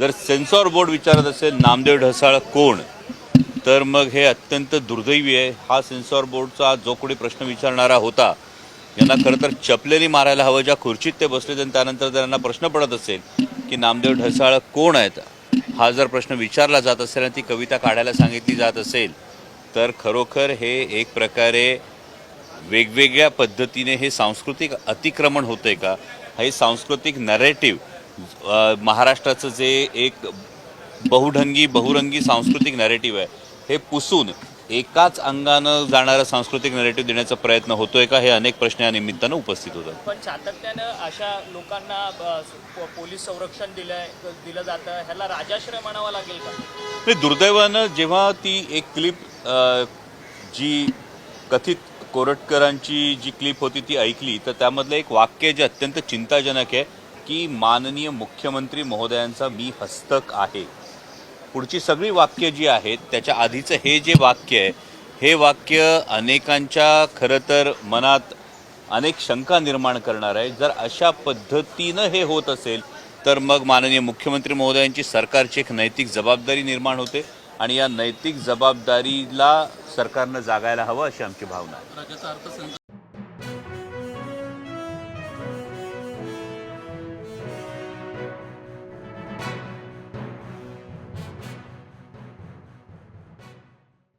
जर censor board विचारत असेल नामदेव ढसाळ कोण? तर मग हे अत्यंत दुर्दैवी आहे. हा सेन्सॉर बोर्डचा जो कोणी प्रश्न विचारणारा होता यांना खरं तर चपलेली मारायला हवं. ज्या खुर्चीत ते बसले आणि त्यानंतर जर यांना प्रश्न पडत असेल की नामदेव ढसाळ कोण आहेत? हा जर प्रश्न विचारला जात असेल आणि ती कविता काढायला सांगितली जात असेल तर खरोखर हे एक प्रकारे वेगवेगळ्या पद्धतीने हे सांस्कृतिक अतिक्रमण होतंय का? हे सांस्कृतिक नरेटिव्ह महाराष्ट्राचं जे एक बहुढंगी बहुरंगी सांस्कृतिक नरेटिव्ह आहे हे पुसून एकाच अंगानं जाणारं सांस्कृतिक नरेटिव्ह देण्याचा प्रयत्न होतोय का हे अनेक प्रश्न या निमित्तानं उपस्थित होतात. पण सातत्यानं अशा लोकांना पोलीस संरक्षण दिलंय दिलं जातं ह्याला राजाश्रय म्हणावा लागेल का? नाही दुर्दैवानं जेव्हा ती एक क्लिप जी कथित कोरटकरांची जी क्लिप होती ती ऐकली तर त्यामधलं एक वाक्य जे अत्यंत चिंताजनक आहे की माननीय मुख्यमंत्री महोदयांचा मी हस्तक आहे. पुढची सगळी वाक्य जी आहेत त्याच्या आधीचं हे जे वाक्य आहे हे वाक्य अनेकांच्या खरं तर मनात अनेक शंका निर्माण करणार आहे. जर अशा पद्धतीनं हे होत असेल तर मग माननीय मुख्यमंत्री महोदयांची सरकारची एक नैतिक जबाबदारी निर्माण होते आणि या नैतिक जबाबदारीला सरकारनं जागायला हवं अशी आमची भावना आहे.